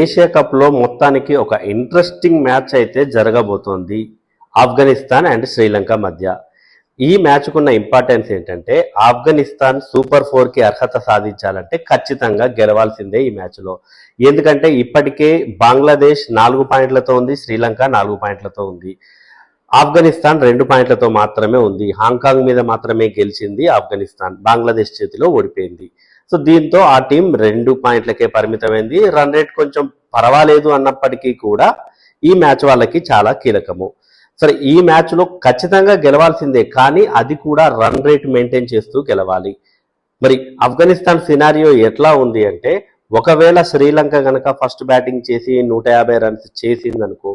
Asia కప్లో మొత్తానికి ఒక ఇంట్రెస్టింగ్ మ్యాచ్ అయితే జరగబోతోంది ఆఫ్ఘనిస్తాన్ అండ్ శ్రీలంక మధ్య. ఈ మ్యాచ్కున్న ఇంపార్టెన్స్ ఏంటంటే ఆఫ్ఘనిస్తాన్ సూపర్ ఫోర్కి అర్హత సాధించాలంటే ఖచ్చితంగా గెలవాల్సిందే ఈ మ్యాచ్లో. ఎందుకంటే ఇప్పటికే బంగ్లాదేశ్ నాలుగు పాయింట్లతో ఉంది శ్రీలంక నాలుగు పాయింట్లతో ఉంది. ఆఫ్ఘనిస్తాన్ రెండు పాయింట్లతో మాత్రమే ఉంది. హాంకాంగ్ మీద మాత్రమే గెలిచింది ఆఫ్ఘనిస్తాన్. బంగ్లాదేశ్ చేతిలో ఓడిపోయింది. సో దీంతో ఆ టీం రెండు పాయింట్లకే పరిమితమైంది. రన్ రేట్ కొంచెం పర్వాలేదు అన్నప్పటికీ కూడా ఈ మ్యాచ్ వాళ్ళకి చాలా కీలకము. సరే ఈ మ్యాచ్లో ఖచ్చితంగా గెలవాల్సిందే కానీ అది కూడా రన్ రేట్ మెయింటైన్ చేస్తూ గెలవాలి. మరి ఆఫ్ఘనిస్తాన్ సినారియో ఎట్లా ఉంది అంటే ఒకవేళ శ్రీలంక గనక ఫస్ట్ బ్యాటింగ్ చేసి నూట యాభై రన్స్ చేసిందనుకో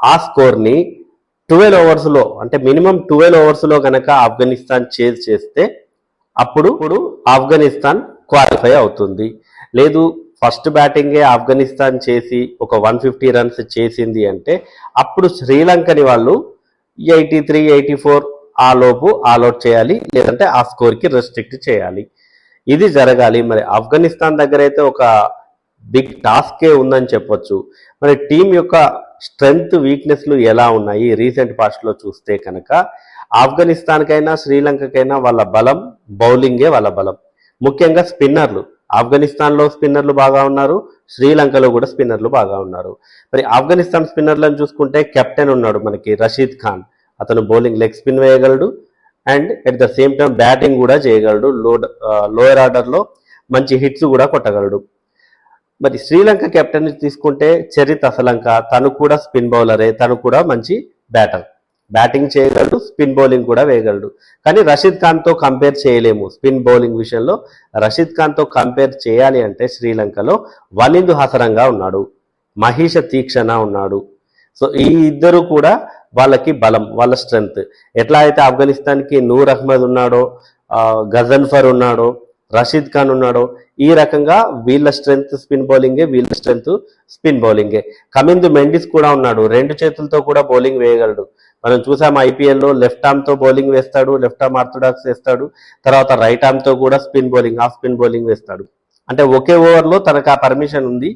ఆ స్కోర్ని ట్వెల్వ్ ఓవర్స్లో అంటే మినిమం ట్వెల్వ్ ఓవర్స్లో గనక ఆఫ్ఘనిస్తాన్ చేజ్ చేస్తే అప్పుడు ఇప్పుడు ఆఫ్ఘనిస్తాన్ క్వాలిఫై అవుతుంది. లేదు ఫస్ట్ బ్యాటింగే ఆఫ్ఘనిస్తాన్ చేసి ఒక వన్ ఫిఫ్టీ రన్స్ చేసింది అంటే అప్పుడు శ్రీలంకని వాళ్ళు ఎయిటీ త్రీ ఎయిటీ ఫోర్ ఆ లోపు ఆల్అౌట్ చేయాలి లేదంటే ఆ స్కోర్కి రెస్ట్రిక్ట్ చేయాలి. ఇది జరగాలి. మరి ఆఫ్ఘనిస్తాన్ దగ్గర అయితే ఒక బిగ్ టాస్కే ఉందని చెప్పొచ్చు. మరి టీం యొక్క స్ట్రెంగ్త్ వీక్నెస్లు ఎలా ఉన్నాయి? రీసెంట్ పాస్ట్లో చూస్తే కనుక ఆఫ్ఘనిస్తాన్కైనా శ్రీలంకకైనా వాళ్ళ బలం బౌలింగే వాళ్ళ బలం. ముఖ్యంగా స్పిన్నర్లు. ఆఫ్ఘనిస్తాన్లో స్పిన్నర్లు బాగా ఉన్నారు. శ్రీలంకలో కూడా స్పిన్నర్లు బాగా ఉన్నారు. మరి ఆఫ్ఘనిస్తాన్ స్పిన్నర్లను చూసుకుంటే కెప్టెన్ ఉన్నాడు మనకి రషీద్ ఖాన్. అతను bowling leg spin వేయగలడు. And at the same time batting కూడా చేయగలడు. లో లోయర్ ఆర్డర్లో మంచి హిట్స్ కూడా కొట్టగలడు. మరి శ్రీలంక కెప్టెన్ తీసుకుంటే చరిత్ అసలంక తను కూడా స్పిన్ బౌలరే. తను కూడా మంచి బ్యాటర్. బ్యాటింగ్ చేయగలడు స్పిన్ బౌలింగ్ కూడా వేయగలడు. కానీ రషీద్ ఖాన్తో కంపేర్ చేయలేము. స్పిన్ బౌలింగ్ విషయంలో రషీద్ ఖాన్తో కంపేర్ చేయాలి అంటే శ్రీలంకలో వనిందు హసరంగా ఉన్నాడు. మహేష తీక్షణ ఉన్నాడు. సో ఈ ఇద్దరు కూడా వాళ్ళకి బలం వాళ్ళ స్ట్రెంగ్త్. ఎట్లా అయితే ఆఫ్ఘనిస్తాన్కి నూర్ అహ్మద్ ఉన్నాడో గజన్ఫర్ ఉన్నాడో రషీద్ ఖాన్ ఉన్నాడో ఈ రకంగా వీళ్ళ స్ట్రెంగ్త్ స్పిన్ బౌలింగే వీళ్ళ స్ట్రెంగ్త్ స్పిన్ బౌలింగే. కమిందు మెండిస్ కూడా ఉన్నాడు. రెండు చేతులతో కూడా బౌలింగ్ వేయగలడు. మనం చూసాం ఐపీఎల్లో లెఫ్ట్ ఆర్మ్తో బౌలింగ్ వేస్తాడు లెఫ్ట్ ఆర్మ్ ఆర్థోడాక్స్ వేస్తాడు తర్వాత రైట్ ఆర్మ్తో కూడా spin bowling off spin bowling వేస్తాడు. అంటే ఒకే ఓవర్లో తనకు ఆ పర్మిషన్ ఉంది.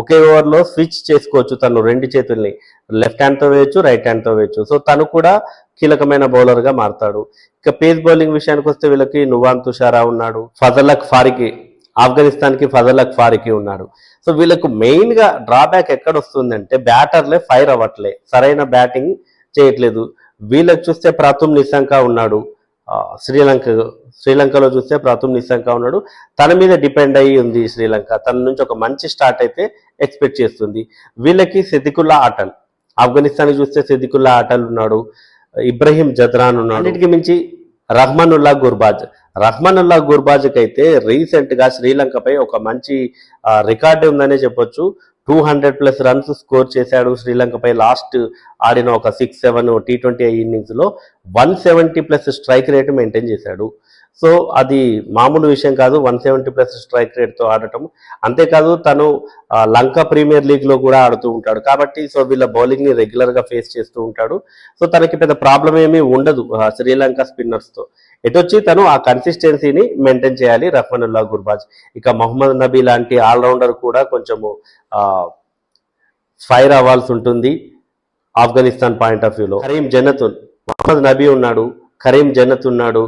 ఒకే ఓవర్లో స్విచ్ చేసుకోవచ్చు తను రెండు చేతుల్ని. లెఫ్ట్ హ్యాండ్తో వేయచ్చు రైట్ హ్యాండ్తో వేయచ్చు. సో తను కూడా కీలకమైన బౌలర్గా మారతాడు. ఇక పేస్ బౌలింగ్ విషయానికి వస్తే వీళ్ళకి నువాన్ తుషారా ఉన్నాడు. ఫజలక్ ఫారికి ఆఫ్ఘనిస్తాన్కి ఫజలక్ ఫారికి ఉన్నాడు. సో వీళ్ళకు మెయిన్గా డ్రాబ్యాక్ ఎక్కడ వస్తుందంటే బ్యాటర్లే ఫైర్ అవ్వట్లే. సరైన బ్యాటింగ్ చేయట్లేదు. వీళ్ళకి చూస్తే ప్రతుమ్ నిశంక ఉన్నాడు. శ్రీలంక శ్రీలంకలో చూస్తే ప్రతుమ్ నిశంక ఉన్నాడు. తన మీద డిపెండ్ అయ్యి ఉంది శ్రీలంక. తన నుంచి ఒక మంచి స్టార్ట్ అయితే ఎక్స్పెక్ట్ చేస్తుంది. వీళ్ళకి సెదికుల్లా ఆటల్. ఆఫ్ఘనిస్తాన్ చూస్తే సెదికుల్లా ఆటల్ ఉన్నాడు. ఇబ్రహీం జద్రాన్ ఉన్నాడు. అన్నిటికీ మించి రహ్మానుల్లా గుర్బాజ్. రహ్మానుల్లా గుర్బాజ్కి అయితే రీసెంట్గా శ్రీలంకపై ఒక మంచి రికార్డు ఉందనే చెప్పొచ్చు. Two hundred plus runs score చేశాడు శ్రీలంకపై లాస్ట్ ఆడిన ఒక సిక్స్ సెవెన్ టీ ట్వంటీ ఇన్నింగ్స్లో one seventy plus strike rate maintain చేశాడు. సో అది మామూలు విషయం కాదు. వన్ సెవెంటీ ప్లస్ స్ట్రైక్ రేట్తో ఆడటం. అంతేకాదు తను లంక ప్రీమియర్ లీగ్లో కూడా ఆడుతూ ఉంటాడు. కాబట్టి సో వీళ్ళ బౌలింగ్ని రెగ్యులర్గా ఫేస్ చేస్తూ ఉంటాడు. సో తనకి పెద్ద ప్రాబ్లం ఏమీ ఉండదు శ్రీలంక స్పిన్నర్స్తో. ఎటొచ్చి తను ఆ కన్సిస్టెన్సీని మెయింటైన్ చేయాలి రహ్మనుల్లా గుర్బాజ్. ఇక మహమ్మద్ నబీ లాంటి ఆల్రౌండర్ కూడా కొంచెము ఫైర్ అవ్వాల్సి ఉంటుంది ఆఫ్ఘనిస్తాన్ పాయింట్ ఆఫ్ వ్యూలో. కరీం జన్నతున్. మహమ్మద్ నబీ ఉన్నాడు కరీం జన్నత్ ఉన్నాడు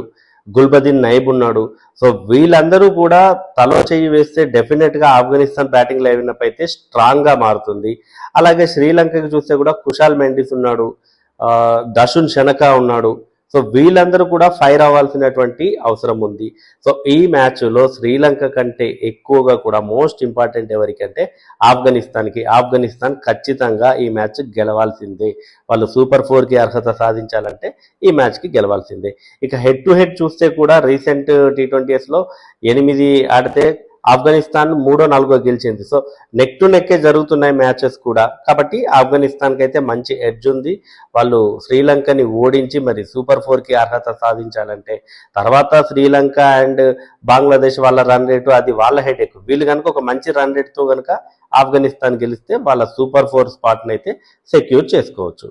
గుల్బదీన్ నైబ్ ఉన్నాడు. సో వీళ్ళందరూ కూడా తలో చేయి వేస్తే డెఫినెట్గా ఆఫ్ఘనిస్తాన్ బ్యాటింగ్ లైనప్ అయితే స్ట్రాంగ్గా మారుతుంది. అలాగే శ్రీలంకకి చూస్తే కూడా కుషాల్ మెండిస్ ఉన్నాడు. ఆ, దశున్ ఉన్నాడు. సో వీళ్ళందరూ కూడా ఫైర్ అవ్వాల్సినటువంటి అవసరం ఉంది. సో ఈ మ్యాచ్లో శ్రీలంక కంటే ఎక్కువగా కూడా మోస్ట్ ఇంపార్టెంట్ ఎవరికంటే ఆఫ్ఘనిస్తాన్కి. ఆఫ్ఘనిస్తాన్ ఖచ్చితంగా ఈ మ్యాచ్ గెలవాల్సిందే. వాళ్ళు సూపర్ ఫోర్కి అర్హత సాధించాలంటే ఈ మ్యాచ్కి గెలవాల్సిందే. ఇక హెడ్ టు హెడ్ చూస్తే కూడా రీసెంట్ టీ ట్వంటీస్లో ఎనిమిది ఆడితే ఆఫ్ఘనిస్తాన్ మూడో నాలుగో గెలిచింది. సో నెక్ టు నెక్కే జరుగుతున్నాయి మ్యాచెస్ కూడా. కాబట్టి ఆఫ్ఘనిస్తాన్కి అయితే మంచి ఎడ్జ్ ఉంది. వాళ్ళు శ్రీలంకని ఓడించి మరి సూపర్ ఫోర్కి అర్హత సాధించాలంటే తర్వాత శ్రీలంక అండ్ బంగ్లాదేశ్ వాళ్ళ రన్ రేటు అది వాళ్ళ హెడ్ ఎక్కువ. వీళ్ళు కనుక ఒక మంచి రన్ రేట్తో కనుక ఆఫ్ఘనిస్తాన్ గెలిస్తే వాళ్ళ సూపర్ ఫోర్ స్పాట్ని అయితే సెక్యూర్ చేసుకోవచ్చు.